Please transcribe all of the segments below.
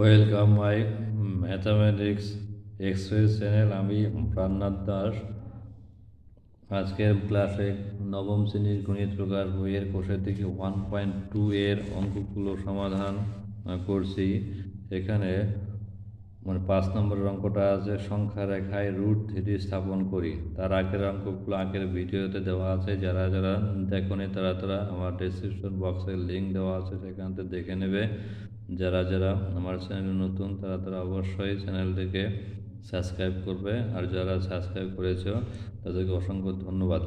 Welcome my mathematics express channel আমি প্রাণনাথ দাস। আজকের ক্লাসে নবম শ্রেণির গণিত প্রকার বইয়ের কোষের থেকে ওয়ান পয়েন্ট টু এর অঙ্কগুলো সমাধান করছি। এখানে মানে পাঁচ নম্বরের অঙ্কটা আছে, সংখ্যা রেখায় রুট থ্রি স্থাপন করি। তার আগের অঙ্কগুলো আগের ভিডিওতে দেওয়া আছে। যারা যারা দেখোনি, তারা তারা আমার ডিসক্রিপশন বক্সে লিঙ্ক দেওয়া আছে, সেখান থেকে দেখে নেবে। যারা যারা আমার চ্যানেলে নতুন, তারা তারা অবশ্যই চ্যানেলটিকে সাবস্ক্রাইব করবে। আর যারা সাবস্ক্রাইব করেছ, তাদেরকে অসংখ্য ধন্যবাদ।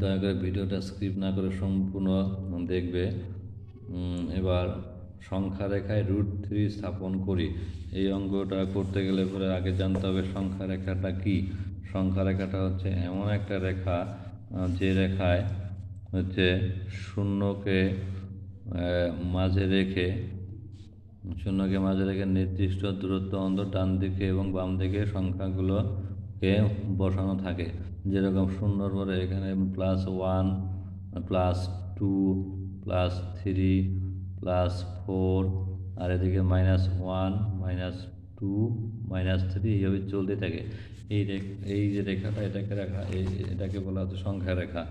দয়া করে ভিডিওটা স্কিপ না করে সম্পূর্ণ দেখবে। এবার সংখ্যা রেখায় রুট থ্রি স্থাপন করি। এই অঙ্কটা করতে গেলে পরে আগে জানতে হবে সংখ্যা রেখাটা কি? সংখ্যা রেখাটা হচ্ছে এমন একটা রেখা যে রেখায় হচ্ছে শূন্যকে মাঝে রেখে, শূন্যকে মাঝে রেখে নির্দিষ্ট দূরত্ব, অন্তর ডান দিকে এবং বাম দিকে সংখ্যাগুলোকে বসানো থাকে। যেরকম শূন্যর পরে এখানে plus one plus two plus three plus four আর এদিকে minus one minus two minus three এইভাবে চলতে থাকে। এই এই যে রেখাটা এটাকে রেখা, এই এটাকে বলা হচ্ছে সংখ্যা রেখা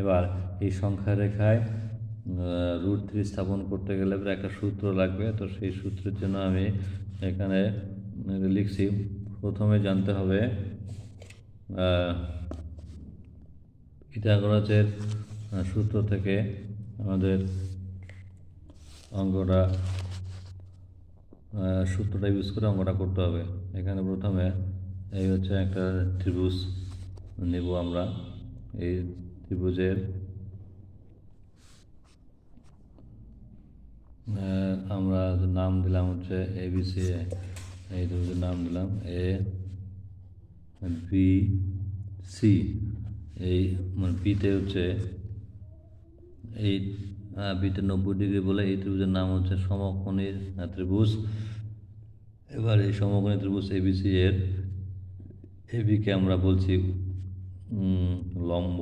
এবার এই সংখ্যা রেখায় রুট থ্রি স্থাপন করতে গেলে একটা সূত্র লাগবে। তো সেই সূত্রের জন্য আমি এখানে লিখছি প্রথমে জানতে হবে পিথাগোরাসের সূত্র থেকে আমাদের অঙ্কটা আহ, সূত্রটা ইউজ করে অঙ্কটা করতে হবে। এখানে প্রথমে এই হচ্ছে একটা ত্রিভুজ নেব আমরা। এই ত্রিভুজের আমরা নাম দিলাম হচ্ছে এ বি সি এ এই ত্রিভুজের নাম দিলাম এ বি সি এই মানে বিতে হচ্ছে এই বিতে নব্বই ডিগ্রি বলে এই ত্রিভুজের নাম হচ্ছে সমকোণীর ত্রিভুজ। এবার এই সমকোণী ত্রিভুজ এবিসি এর এ এবিকে আমরা বলছি লম্ব।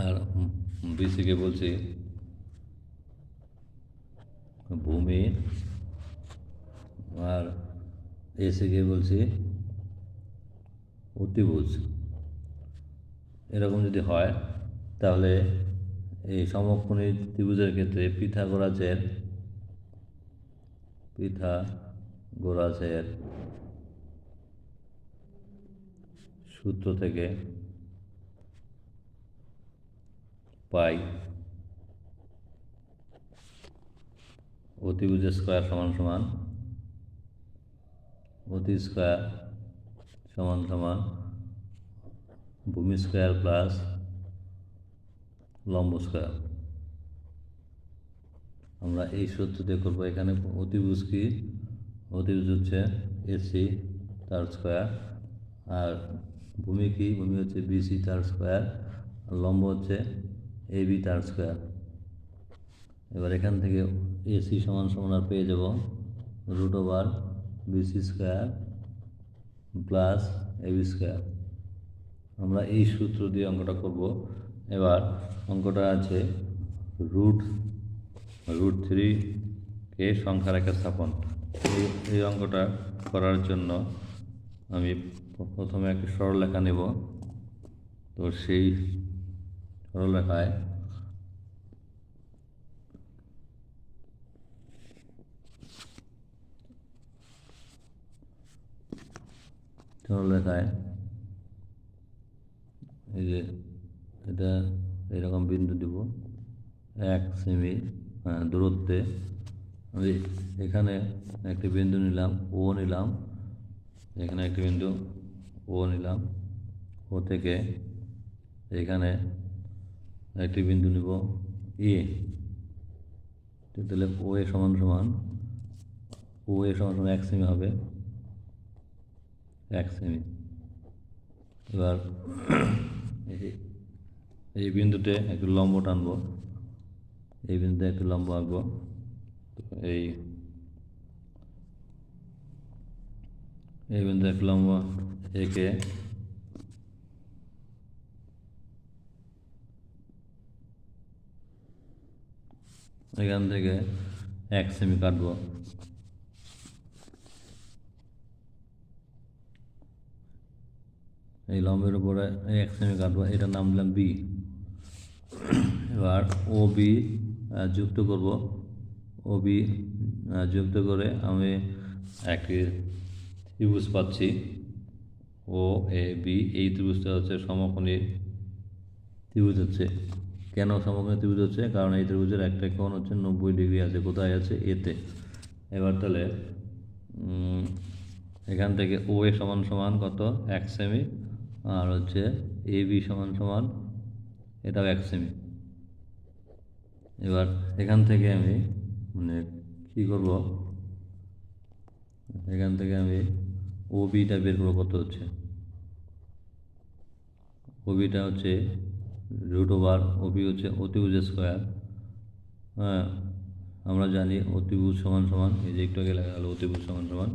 আর বি বিসিকে বলছি ভূমি। আর এসে গিয়ে বলছি অতিভুজ এরকম যদি হয়, তাহলে এই সমকোণী ত্রিভুজের ক্ষেত্রে পিথাগোরাসের পিথাগোরাসের সূত্র থেকে পাই। অতিভুজ স্কোয়ার সমান সমান, অতি স্কোয়ার সমান সমান, ভূমি স্কোয়ার প্লাস লম্ব স্কোয়ার আমরা এই সূত্র দিয়ে করব, এখানে অতিভুজ কি? অতিভুজ হচ্ছে এসি তার স্কোয়ার আর ভূমি কি? ভূমি হচ্ছে বিসি তার স্কোয়ার আর লম্ব হচ্ছে এ বি তার স্কোয়ার এবার এখান থেকে এসি সমান সমান আর পেয়ে যাব root over BC square plus AB square আমরা এই সূত্র দিয়ে অঙ্কটা করব। এবার অঙ্কটা আছে রুট রুট থ্রি কে সংখ্যা রেখা স্থাপন। এই অঙ্কটা করার জন্য আমি প্রথমে একটি সরলরেখা নেব। তো সেই সরলরেখায় সরলরেখায় এই যে এটা এরকম বিন্দু দিব, এক সেমি দূরত্বে। আমি এখানে একটি বিন্দু নিলাম, ও নিলাম। এখানে একটি বিন্দু, ও নিলাম। ও থেকে এখানে একটি বিন্দু নিব, এ। তাহলে ও এ সমান সমান, ও এ সমান সমান এক সেমি হবে। এক সেমি। এবার এই- বিন্দুতে একটু লম্ব টানবো। এই বিন্দুতে একটু লম্ব আঁকবো। এই এই বিন্দুতে একটু লম্ব এঁকে এখান থেকে এক সেমি কাটবো। এই লম্বের উপরে এক সেমি কাটবো এটার নাম দিলাম বি এবার ও বি যুক্ত করব। ও বি যুক্ত করে আমি একটি ত্রিভুজ পাচ্ছি। ও এ বি এই ত্রিভুজটা হচ্ছে সমকোণী ত্রিভুজ হচ্ছে। কেন সমকোণী ত্রিভুজ হচ্ছে? কারণ এই ত্রিভুজের একটা কোণ হচ্ছে নব্বই ডিগ্রি আছে, কোথায় আছে? এতে এবার তাহলে এখান থেকে ও এ সমান সমান কত? এক সেমি। আর হচ্ছে এ বি সমান সমান, এটাও এক সেমি এবার এখান থেকে আমি মানে কী করব? এখান থেকে আমি ও বিটা বের করব কত হচ্ছে? ও বিটা হচ্ছে রুট ওভার ও বি হচ্ছে অতিভুজ স্কোয়ার হ্যাঁ আমরা জানি অতিভুজ সমান সমান, এই যে একটু আগে লেখা হলো অতিভুজ সমান সমান,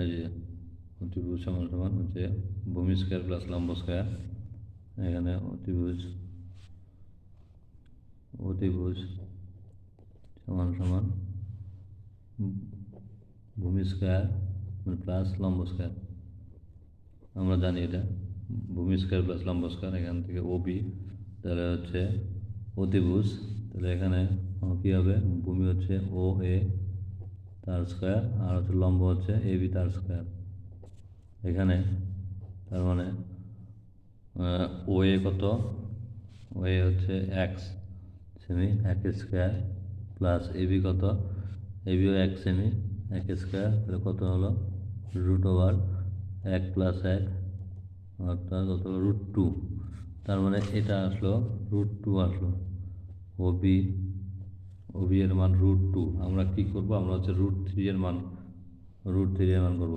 এই যে অতিভুজ সমান সমান হচ্ছে ভূমি স্কোয়ার প্লাস লম্ব স্কোয়ার। এখানে অতিভুজ অতিভুজ সমান সমান ভূমি স্কোয়ার প্লাস লম্ব স্কোয়ার। আমরা জানি এটা, ভূমি স্কোয়ার প্লাস লম্ব স্কোয়ার, এখান থেকে ওবি তাহলে হচ্ছে অতিভুজ। তাহলে এখানে কী হবে? ভূমি হচ্ছে ও এ তার স্কোয়ার, আর হচ্ছে লম্ব হচ্ছে এ বি তার স্কোয়ার। এখানে, তার মানে ও এ কত? ও এ হচ্ছে এক্স সেমি এক স্কোয়ার প্লাস এ বি কত? এ বিও এক সেমি এক স্কোয়ার তাহলে কত হলো? রুট ওভার এক প্লাস এক, অর্থাৎ কত হলো? রুট টু তার মানে এটা আসলো রুট টু আসলো। ও বি ও বি এর মান রুট টু আমরা কী করব? আমরা হচ্ছে রুট থ্রি এর মান রুট থ্রি এর মান করব।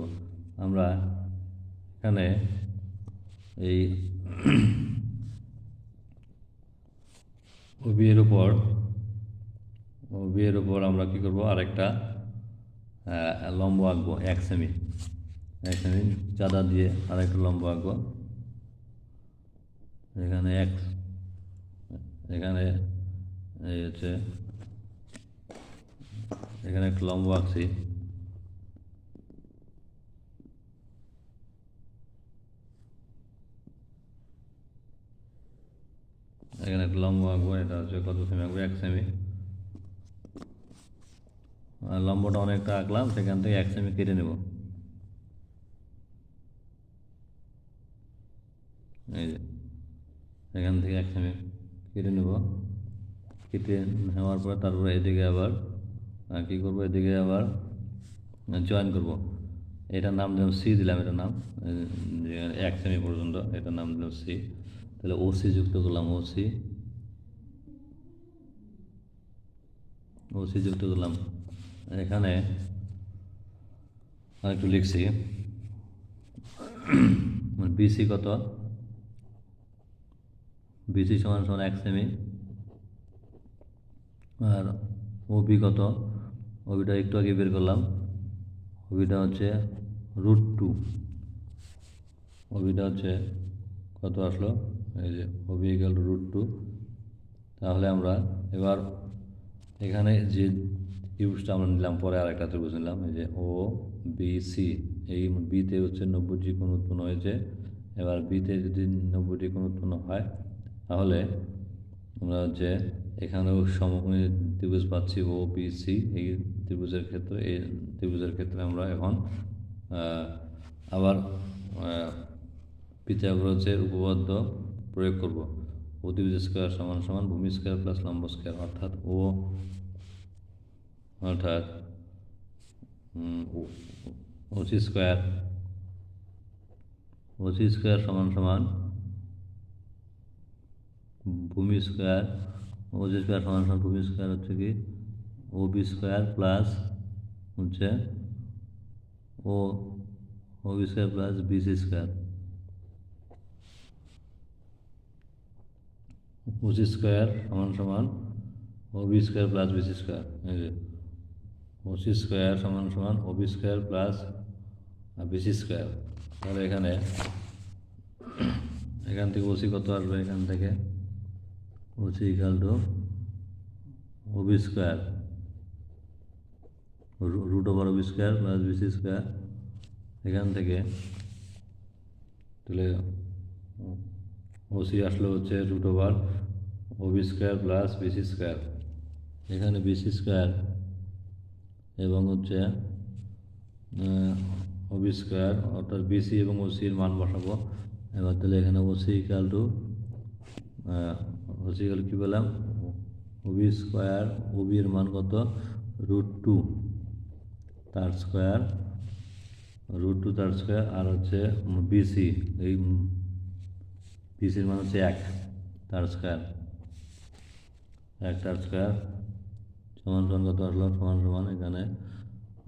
আমরা এখানে এই ও বি এর উপর ও বি উপর আমরা কী করব? আরেকটা লম্ব আঁকবো, এক সেমি এক সেমি চাঁদা দিয়ে আরেকটা লম্ব আঁকবো। এখানে এক, এখানে এই হচ্ছে, এখানে একটা লম্ব আঁকছি। এখানে একটা লম্ব আঁকবো, এটা হচ্ছে কত সেমি আঁকবো, এক সেমি লম্বটা অনেকটা আঁকলাম, সেখান থেকে এক সেমি কেটে নেব। এই যে, এখান থেকে এক সেমি কেটে নেব। কেটে নেওয়ার পরে তারপরে এদিকে আবার কী করব, এদিকে আবার জয়েন করব। এটার নাম দিলাম সি দিলাম, এটার নাম এক সেমি পর্যন্ত, এটার নাম দিলাম সি তাহলে ও সি যুক্ত করলাম ওসি ওসি যুক্ত করলাম। এখানে আর একটু লিখছি বিসি কত? বিসি সমান সমান এক সেমি আর ওবি কত? ওবিটা একটু আগে বের করলাম। ওবিটা হচ্ছে রুট টু ওবিটা হচ্ছে কত আসলো? এই যে ইকাল টু রুট টু তাহলে আমরা এবার এখানে যে ত্রিভুজটা আমরা নিলাম, পরে আর একটা ত্রিভুজ নিলাম। এই যে ও বি সি এই বিতে হচ্ছে নব্বইটি কোণ উৎপন্ন হয়েছে। এবার বিতে যদি নব্বইটি কোণ উৎপন্ন হয়, তাহলে আমরা হচ্ছে এখানেও সমকোণী ত্রিভুজ পাচ্ছি ও বি সি এই ত্রিভুজের ক্ষেত্রে, এই ত্রিভুজের ক্ষেত্রে আমরা এখন আবার পিথাগোরাসের উপপাদ্য প্রয়োগ করব। অতিভুজ স্কোয়ার সমান সমান ভূমি স্কোয়ার প্লাস লম্ব স্কোয়ার। অর্থাৎ ও, অর্থাৎ ওসি স্কোয়ার। ওসি স্কোয়ার সমান সমান ভূমি স্কোয়ার। ওসি স্কোয়ার সমান সমান ভূমি স্কোয়ার হচ্ছে কি? ও বি স্কোয়ার প্লাস হচ্ছে O O B square plus BC square. OC square সমান সমান O B square plus BC square OC square সমান সমান O B square plus BC square তাহলে এখানে, এখান থেকে ওসি কত আসবে? এখান থেকে OC equal to O B square root over OB square plus BC square এখান থেকে, তাহলে ওসি আসলে হচ্ছে root over OB square plus BC square এখানে বিসি স্কোয়ার এবং হচ্ছে ওবি স্কোয়ার অর্থাৎ বিসি এবং ওসির মান বসাবো। এবার তাহলে এখানে OC equal to OC equal কী পেলাম? ওবি স্কোয়ার ওবির মান কত? রুট টু তার স্কোয়ার রুট টু তার স্কোয়ার আর হচ্ছে বিসি এই বিসির মান হচ্ছে এক, তার স্কোয়ার এক, তার স্কোয়ার সমান সমান কত আসলো? সমান সমান এখানে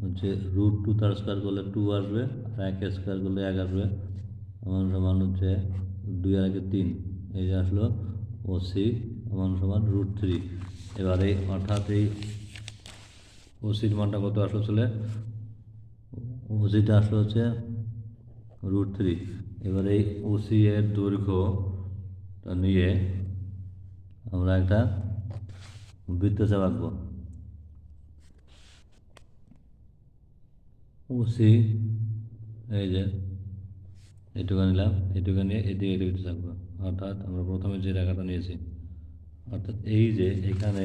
হচ্ছে রুট টু তার স্কোয়ার করলে টু আসবে, আর এক স্কোয়ার করলে এক আসবে। সমান সমান হচ্ছে দুই আর একে তিন, এই যে আসলো ও সি সমান সমান রুট থ্রি এবার এই অর্থাৎ এই ওসির মানটা কত আসলো চলে ওসিটা আসলো হচ্ছে রুট থ্রি এবার এই ওসি এর দৈর্ঘ্য নিয়ে আমরা একটা বৃত্তচাপ আঁকবো। ওসি এই যে এটুকু নিলাম এটুকু নিয়ে এদিকে এদিকে থাকব অর্থাৎ আমরা প্রথমে যে রেখাটা নিয়েছি, অর্থাৎ এই যে এখানে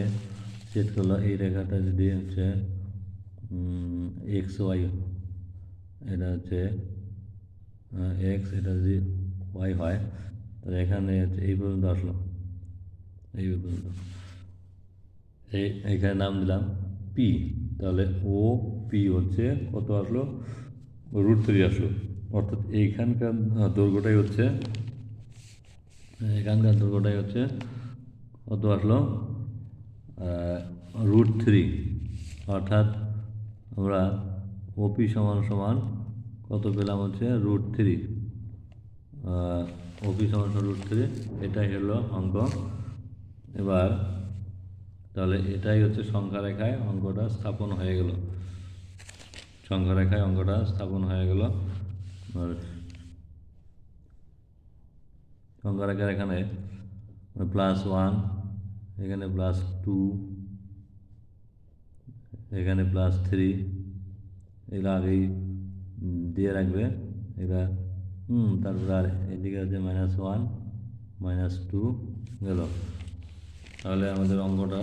সেট করল, এই রেখাটা যদি হচ্ছে এক্স ওয়াই এটা হচ্ছে এক্স এটা যদি ওয়াই হয়, তাহলে এখানে এই পর্যন্ত আসলো। এই পর্যন্ত। এই, এখানে নাম দিলাম পি তাহলে ও পি হচ্ছে কত আসলো? রুট থ্রি আসলো। অর্থাৎ এইখানকার দৈর্ঘ্যটাই হচ্ছে এখানকার দৈর্ঘ্যটাই হচ্ছে কত আসলো? রুট থ্রি অর্থাৎ আমরা ওপি সমান সমান কত পেলাম হচ্ছে রুট থ্রি ওপি সমান রুট থ্রি এটাই হলো অঙ্ক। এবার তাহলে এটাই হচ্ছে সংখ্যা রেখায় অঙ্কটা স্থাপন হয়ে গেল। সংখ্যা রেখায় অঙ্কটা স্থাপন হয়ে গেল। আর সংখ্যা রেখার এখানে প্লাস ওয়ান এখানে প্লাস টু এখানে প্লাস থ্রি এগুলো আগেই দিয়ে রাখবে। এগুলা হুম, তারপরে আর এদিকে হচ্ছে মাইনাস ওয়ান মাইনাস টু গেল। তাহলে আমাদের অঙ্কটা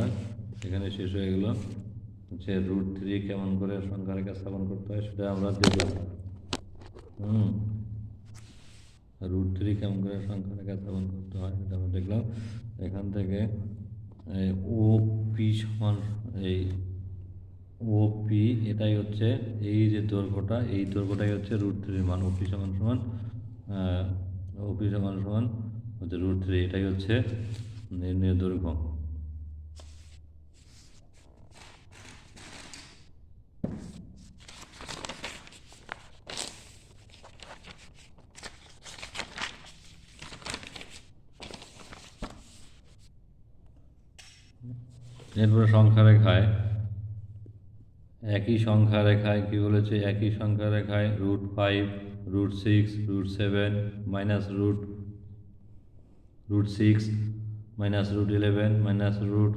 এখানে শেষ হয়ে গেল। হচ্ছে রুট থ্রি কেমন করে সংখ্যা রেখা স্থাপন করতে হয় সেটা আমরা দেখলাম হুম রুট থ্রি কেমন করে সংখ্যা রেখা স্থাপন করতে হয় সেটা আমরা দেখলাম। এখান থেকে ও পি সমান এই ও পি, এটাই হচ্ছে এই যে দৈর্ঘ্যটা, এই দৈর্ঘ্যটাই হচ্ছে রুট থ্রির মান ওপি সমান সমান ওপি সমান সমান হচ্ছে রুট থ্রি এটাই হচ্ছে নির্ণয় দৈর্ঘ্য। এরপরে সংখ্যা রেখায় একই সংখ্যা রেখায় কী বলেছে? একই সংখ্যা রেখায় root five root six root seven minus root root six minus root eleven minus root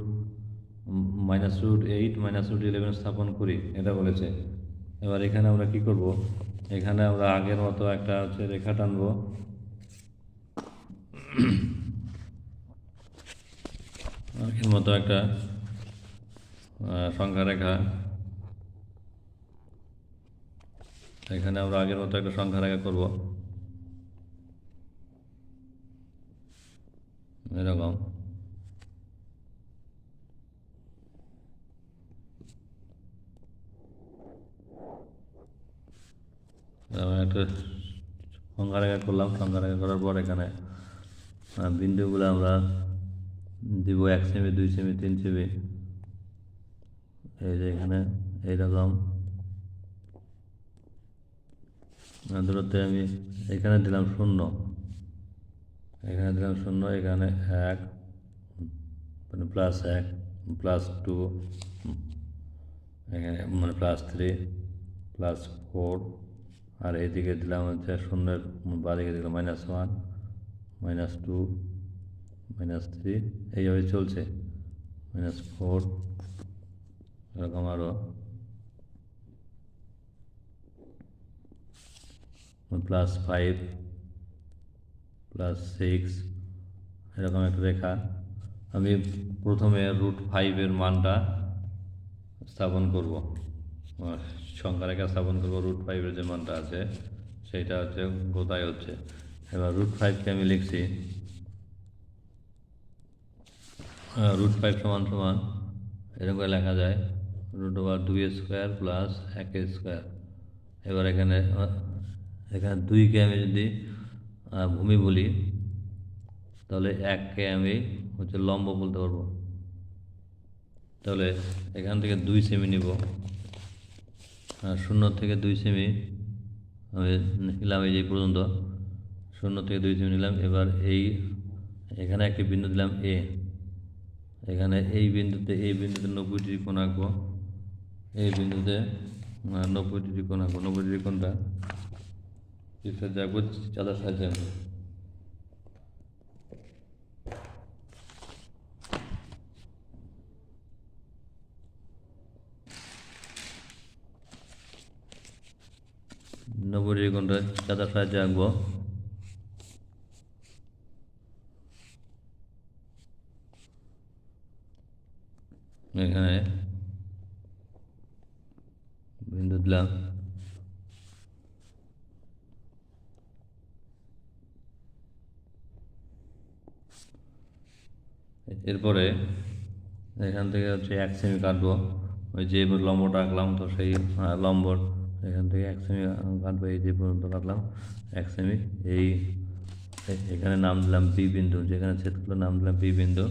minus root eight minus root eleven স্থাপন করি। এটা বলেছে। এবার এখানে আমরা কি করব? এখানে আমরা আগের মতো একটা হচ্ছে রেখা টানবো। আগের মতো একটা সংখ্যা রেখা এখানে আমরা আগের মতো একটা সংখ্যা রেখা করব। এরকম। আমরা একটা সংখ্যা রেখা করলাম, সংখ্যা রেখা করার পর এখানে বিন্দুগুলো আমরা দিব এক সেমি, দুই সেমি, তিন সেমি। এই যে এখানে, এইরকম। দূরত্বে আমি এখানে দিলাম শূন্য। এখানে দিলাম শূন্য, এখানে এক মানে প্লাস এক প্লাস টু এখানে মানে প্লাস থ্রি প্লাস ফোর আর এদিকে দিলাম হচ্ছে শূন্যের বাদিকে দিলাম minus one minus two minus three এইভাবে চলছে। মাইনাস ফোর এরকম আরও প্লাস ফাইভ প্লাস সিক্স এরকম একটা রেখা। আমি প্রথমে রুট ফাইভের মানটা স্থাপন করব। সংখ্যা রেখা স্থাপন করব রুট ফাইভের যে মানটা আছে, সেইটা হচ্ছে, কোথায় হচ্ছে? এবার রুট ফাইভকে আমি লিখছি। রুট ফাইভ সমান সমান, এরকম লেখা যায়। রুট ওভার দুই স্কোয়ার প্লাস এক স্কোয়ার এবার এখানে এখানে দুইকে আমি যদি ভূমি বলি, তাহলে এককে আমি হচ্ছে লম্ব বলতে পারব। তাহলে এখান থেকে দুই সেমি নিব। আর শূন্য থেকে দুই সেমি আমি নিলাম এই যে পর্যন্ত। শূন্য থেকে দুই সেমি নিলাম। এবার এই, এখানে একটি বিন্দু দিলাম এ এখানে এই বিন্দুতে এই বিন্দুতে নব্বই ডিগ্রি কোণ আঁকবো। এই বিন্দুতে নব্বই ডিগ্রি কোণ আঁকবো। নব্বই ডিগ্রি কোণটা দেখব চাঁদার সাহায্যে আঁকবো। নব্বই ডিগ্রি কোণটা চাঁদার সাহায্যে এখানে বিন্দু দিলাম এরপরে এখান থেকে হচ্ছে এক সেমি কাটবো। ওই যে লম্বটা আঁকলাম তো সেই লম্বর। এখান থেকে এক সেমি কাটবো, এই যে পর্যন্ত কাটলাম। এক সেমি এই এখানে নাম দিলাম বি বিন্দু, যেখানে ছেদ করল নাম দিলাম বি বিন্দু।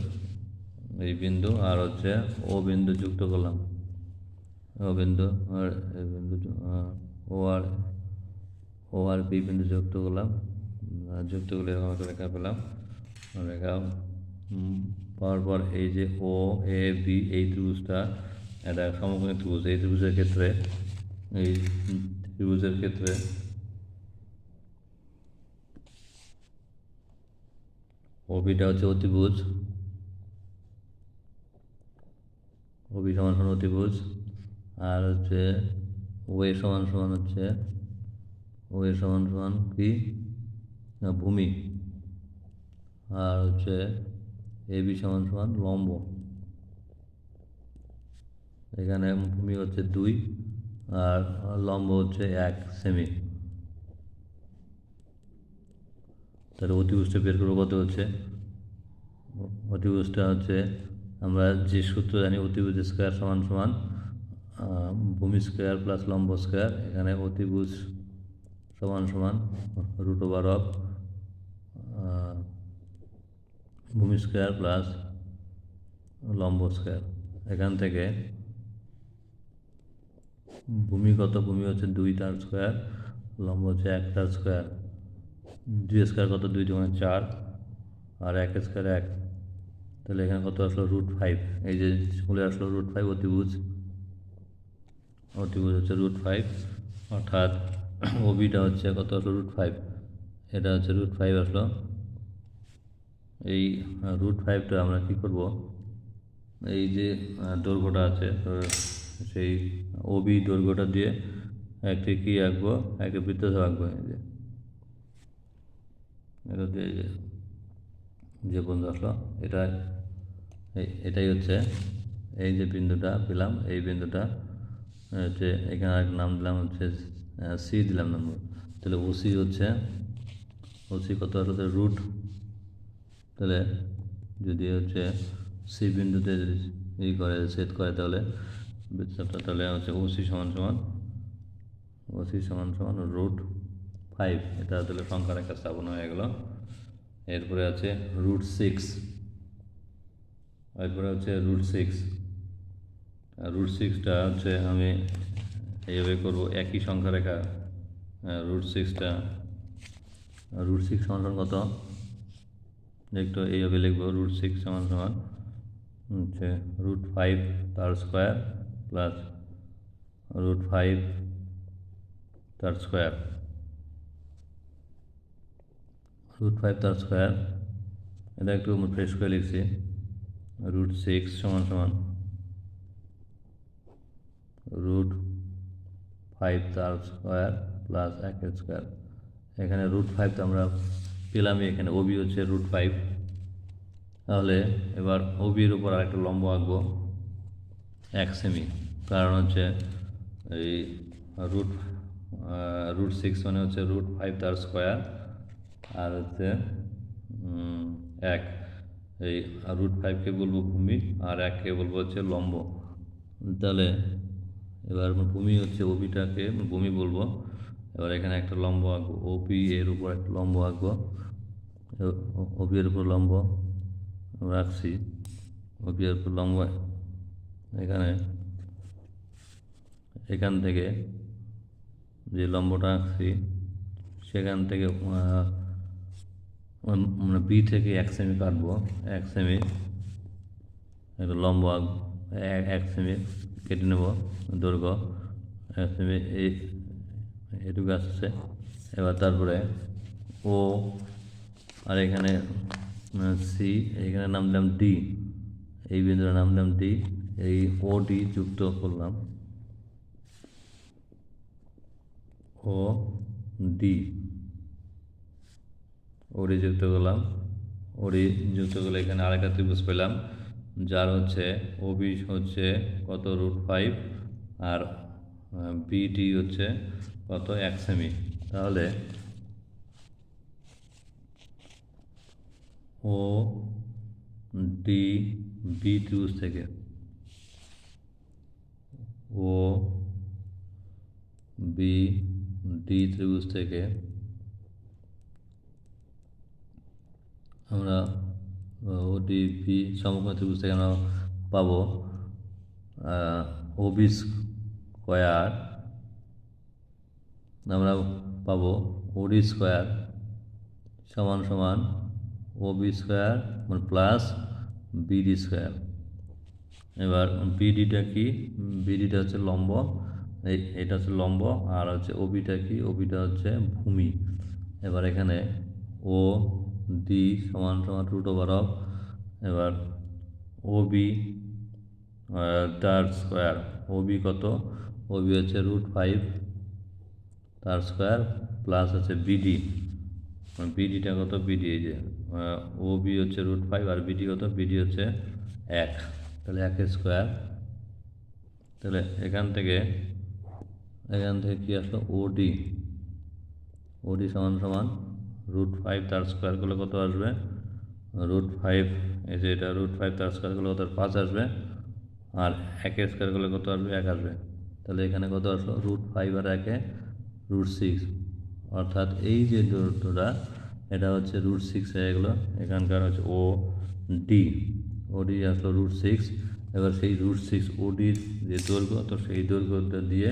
এই বিন্দু আর হচ্ছে ও বিন্দু যুক্ত করলাম। ও বিন্দু আর বিন্দু ও আর ও আর বি বিন্দু যুক্ত করলাম। যুক্ত করলে এরকম রেখা পেলাম। রেখা পাওয়ার পর এই যে ও, এ, বি, এই ত্রিভুজটা, এটা সমকোণী ত্রিভুজ, এই ত্রিভুজের ক্ষেত্রে, এই ত্রিভুজের ক্ষেত্রে ওবিটা হচ্ছে অতিভুজ, ওবি সমান সমান অতিভুজ, আর হচ্ছে ওয়ে সমান সমান হচ্ছে, ওয়ে সমান সমান কি? ভূমি, আর হচ্ছে এবি সমান সমান লম্ব। এখানে ভূমি হচ্ছে দুই আর লম্ব হচ্ছে এক সেমি তাহলে অতিভুজটা বের করব, কত হচ্ছে? অতিভুজটা হচ্ছে, আমরা যে সূত্র জানি, অতিভুজ স্কোয়ার সমান সমান ভূমি স্কোয়ার প্লাস লম্ব স্কোয়ার এখানে অতিভুজ সমান সমান রুট ওভার অফ ভূমি স্কোয়ার প্লাস লম্ব স্কোয়ার। এখান থেকে ভূমি কত? ভূমি হচ্ছে দুই তার স্কোয়ার, লম্ব হচ্ছে এক তার স্কোয়ার। দুই স্কোয়ার কত? দুই দুগুণে চার, আর এক স্কোয়ার এক। তাহলে এখানে কত আসলো? Root five. এই যে স্কুলে আসলো রুট ফাইভ, অতিভুজ। অতিভুজ হচ্ছে রুট ফাইভ, অর্থাৎ ওবিটা হচ্ছে কত? আসলো রুট ফাইভ। এটা হচ্ছে রুট ফাইভ আসলো এই রুট ফাইভটা আমরা কী করব? এই যে দৈর্ঘ্যটা আছে সেই ওবি দৈর্ঘ্যটা দিয়ে একটি কী আঁকবো? একটা বৃত্তচাপ আঁকবো, এই যে। এটা দিয়ে যে যে বন্ধু আসলো এটা এটাই হচ্ছে, এই যে বিন্দুটা পেলাম, এই বিন্দুটা হচ্ছে এখানে আর নাম দিলাম হচ্ছে সি দিলাম নম্বর তাহলে ওসি হচ্ছে ওসি কত হলো? রুট তাহলে যদি হচ্ছে সি বিন্দুতে যদি ই করে সেট করে তাহলে তাহলে হচ্ছে ওসি সমান সমান ওসি সমান সমান রুট ফাইভ এটা তাহলে সংখ্যা রেখা স্থাপন হয়ে গেল। এরপরে আছে রুট সিক্স এরপরে হচ্ছে রুট সিক্স রুট সিক্সটা হচ্ছে আমি এইভাবে করব, একই সংখ্যা রেখা। রুট সিক্সটা রুট সিক্স সমান কত? একটু এইভাবে লিখব রুট সিক্স সমান সমান হচ্ছে রুট ফাইভ তার স্কোয়ার প্লাস রুট ফাইভ তার স্কোয়ার রুট ফাইভ তার স্কোয়ার এটা একটু ফ্রেশ করে লিখছি রুট সিক্স সমান সমান রুট ফাইভ তার স্কোয়ার প্লাস একের স্কোয়ার এখানে রুট ফাইভ তো পেলামই এখানে। ওবি হচ্ছে রুট ফাইভ তাহলে এবার ওবির উপর আরেকটা লম্ব আঁকবো। এক সেমি কারণ হচ্ছে এই রুট রুট সিক্স মানে হচ্ছে রুট ফাইভ তার স্কোয়ার আর হচ্ছে এক। এই রুট ফাইভকে বলব ভূমি, আর এককে বলব হচ্ছে লম্ব। তাহলে এবার ভূমি হচ্ছে ওবিটাকে ভূমি বলব। এবার এখানে একটা লম্ব আঁকবো। ওপি এর উপর একটা লম্ব আঁকবো। ওপি এর উপর লম্ব রাখছি। ওপি এর উপর লম্ব এখানে। এখান থেকে যে লম্বটা আঁকছি, সেখান থেকে মানে বি থেকে এক সেমি কাটবো। এক সেমি একটা লম্ব আঁকবো এক- সেমি কেটে নেব দৈর্ঘ্য। এক সেমি এই এটুকু আসছে। এবার তারপরে ও আর এখানে সি, এখানে নাম দিলাম ডি। এই বিন্দুর নাম দিলাম ডি। এই ও ডি যুক্ত করলাম। O D. ওডি যুক্ত করলাম। ওডি যুক্ত করলে এখানে আরেকটা ত্রিভুজ পেলাম, যার হচ্ছে ওবি হচ্ছে কত রুট ফাইভ, আর বিডি হচ্ছে কত? এক সেমি। তাহলে ও ডি বি ত্রিভুজ থেকে ও বি ডি ত্রিভুজ থেকে আমরা ওডিপি সমগ্র ত্রিভুজ থেকে আমরা পাবো ওবি স্কোয়ার আমরা পাবো ওডি স্কোয়ার সমান সমান ওবি স্কোয়ার মানে প্লাস বিডি স্কোয়ার। এবার বিডিটা কি? বিডিটা হচ্ছে লম্ব। এটা হচ্ছে লম্ব আর হচ্ছে ওবিটা কি? ওবিটা হচ্ছে ভূমি। এবার এখানে ও ডি সমান সমান রুট ওভার অফ এবার ওবি তার স্কোয়ার। ওবি কত? ওবি হচ্ছে রুট ফাইভ তার স্কোয়ার প্লাস হচ্ছে বিডি বিডিটা কত? বিডি এই যে ও বি হচ্ছে রুট ফাইভ আর বিডি কত? বিডি হচ্ছে এক। তাহলে এক স্কোয়ার তাহলে এখান থেকে এখান থেকে কী আসলো? ওডি ওডি সমান সমান রুট ফাইভ তার স্কোয়ার করলে কত আসবে? রুট ফাইভ এই যে এটা রুট ফাইভ তার স্কোয়ার করলে কত? পাঁচ আসবে। আর একে স্কোয়ার করলে কত আসবে? এক আসবে। তাহলে এখানে কত আসলো? রুট ফাইভ আর একে রুট সিক্স অর্থাৎ এই যে দূরত্বটা, এটা হচ্ছে রুট সিক্স হয়ে গেলো। এখানকার হচ্ছে ও ডি ওডি আসলো রুট সিক্স এবার সেই রুট সিক্স ওডির যে দৈর্ঘ্য, তো সেই দৈর্ঘ্যটা দিয়ে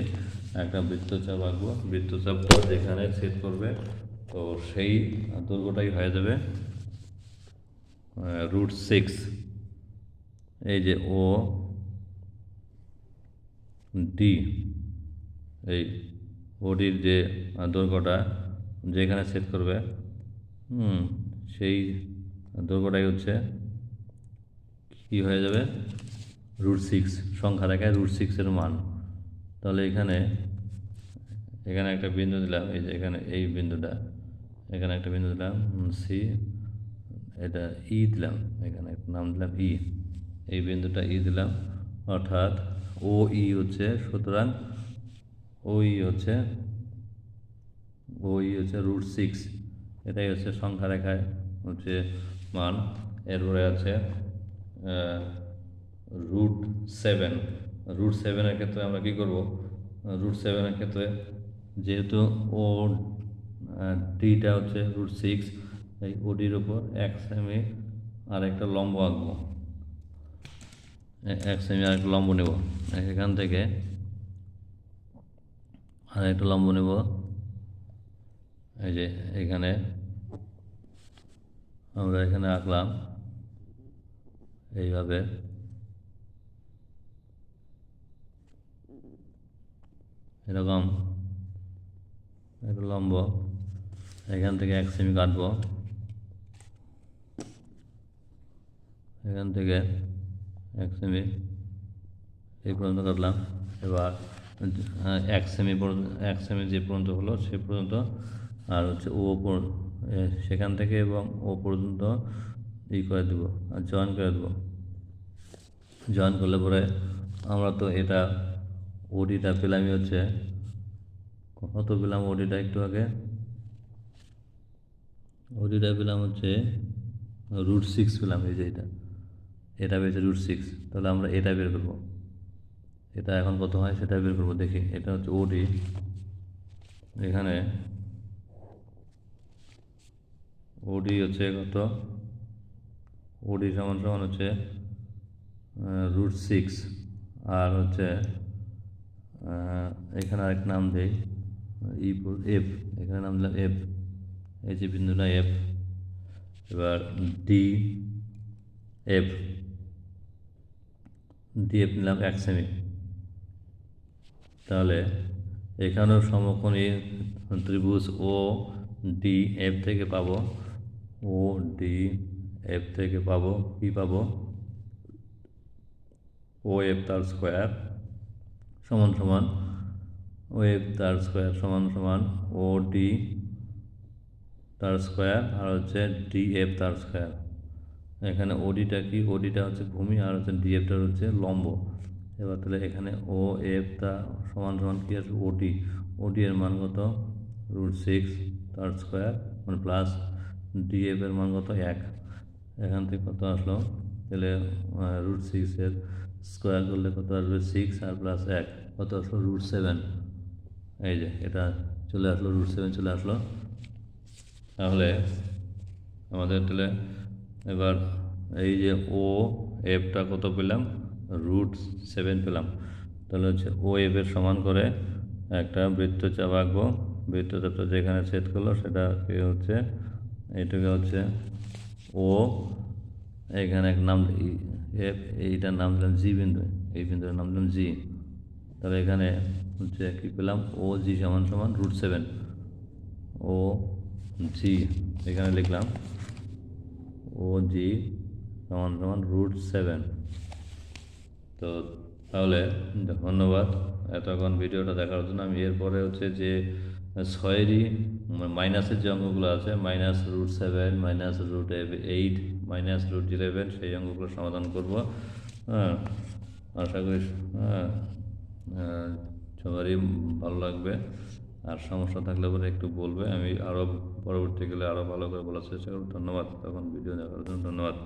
একটা বৃত্তচাপ আঁকবো। বৃত্তচাপটা যেখানে সেট করবে, তো সেই দৈর্ঘ্যটাই হয়ে যাবে রুট সিক্স এই যে ও ডি এই ওডির যে দৈর্ঘ্যটা যেখানে সেট করবে, হুম, সেই দৈর্ঘ্যটাই হচ্ছে কী হয়ে যাবে? রুট সিক্স সংখ্যা রেখায় রুট সিক্সের মান। তাহলে এখানে এখানে একটা বিন্দু দিলাম, এই যে এখানে এই বিন্দুটা, এখানে একটা বিন্দু দিলাম সি এটা ই দিলাম, এখানে একটা নাম দিলাম ই এই বিন্দুটা ই দিলাম, অর্থাৎ ও ই হচ্ছে, সুতরাং ওই হচ্ছে ওই হচ্ছে রুট সিক্স এটাই হচ্ছে সংখ্যা রেখায় হচ্ছে মান। এরপরে আছে রুট সেভেন রুট সেভেনের ক্ষেত্রে আমরা কী করব? রুট সেভেনের ক্ষেত্রে যেহেতু ও ডিটা হচ্ছে রুট সিক্স এই ওডির উপর এক সেমি আর একটা লম্ব আঁকবো। এক সেমি আর একটা লম্ব নেব। এখান থেকে আর একটা লম্ব নেব। এই যে এখানে আমরা এখানে আঁকলাম এইভাবে। এরকম একটা লম্ব, এখান থেকে এক সেমি কাটবো। এখান থেকে এক সেমি, এই পর্যন্ত কাটলাম। এবার এক সেমি পর্যন্ত এক সেমি যে পর্যন্ত হলো, সে পর্যন্ত, আর হচ্ছে ও সেখান থেকে এবং ও পর্যন্ত ই করে দেবো, আর জয়েন করে দেবো। জয়েন করলে পরে আমরা তো এটা ওডিটা পেলামই হচ্ছে, কত পেলাম ওডিটা একটু আগে? ওডিটা পেলাম হচ্ছে রুট সিক্স পেলাম, এই যে এটা। এটা পেয়েছে রুট সিক্স তাহলে আমরা এটা বের করব। এটা এখন কত হয় সেটা বের করব, দেখি। এটা হচ্ছে ওডি এখানে ওডি হচ্ছে কত? ওডি সমান সমান হচ্ছে রুট সিক্স আর হচ্ছে এখানে আরেক নাম দেই ই এফ এখানে নাম দিলাম এফ এই যে বিন্দুটা এফ এবার ডি এফ ডি এফ নিলাম এক সেমি তাহলে এখানেও সমকোণী ত্রিভুজ ও ডি এফ থেকে পাবো। ও ডি এফ থেকে পাবো। কি পাবো? ও এফ তার স্কোয়ার সমান সমান। ও এফ তার স্কোয়ার সমান সমান। ও ডি তার স্কোয়ার আর হচ্ছে ডি এফ তার স্কোয়ার এখানে ওডিটা কি? ওডিটা হচ্ছে ভূমি আর হচ্ছে ডিএফটা হচ্ছে লম্ব। এবার তাহলে এখানে ও এফটা সমান সমান কী আছে? ওটি ওডি এর মান কত? রুট সিক্স তার স্কোয়ার মানে প্লাস ডিএফ এর মান কত? এক। এখান থেকে কত আসলো? তাহলে রুট সিক্সের স্কোয়ার করলে কত আসবে? সিক্স আর প্লাস এক। কত আসলো? রুট সেভেন এই যে, এটা চলে আসলো রুট সেভেন চলে আসলো। তাহলে আমাদের তাহলে এবার এই যে ও এফটা কত পেলাম? রুট সেভেন পেলাম। তাহলে হচ্ছে ও এফের সমান করে একটা বৃত্তচাপ আঁকবো। বৃত্তচাপটা যেখানে ছেদ করল সেটাকে হচ্ছে, এটাকে হচ্ছে ও এখানে এক নাম এফ এইটার নাম দিলাম জি বিন্দু, এই বিন্দুর নাম দিলাম জি তাহলে এখানে হচ্ছে কী পেলাম? ও জি সমান সমান রুট সেভেন ও জি এখানে লিখলাম ও জি সমান সমান রুট সেভেন তো তাহলে ধন্যবাদ এতক্ষণ ভিডিওটা দেখার জন্য। আমি এরপরে হচ্ছে যে ছয়েরই মাইনাসের যে অঙ্কগুলো আছে, minus root seven, minus root eight, minus root eleven, সেই অঙ্কগুলো সমাধান করব। হ্যাঁ আশা করি হ্যাঁ সবারই ভালো লাগবে। আর সমস্যা থাকলে পরে একটু বলবে। আমি আরও পরবর্তীকালে আরও ভালো করে বলার চেষ্টা করব। ধন্যবাদ। তখন ভিডিও দেখার জন্য ধন্যবাদ।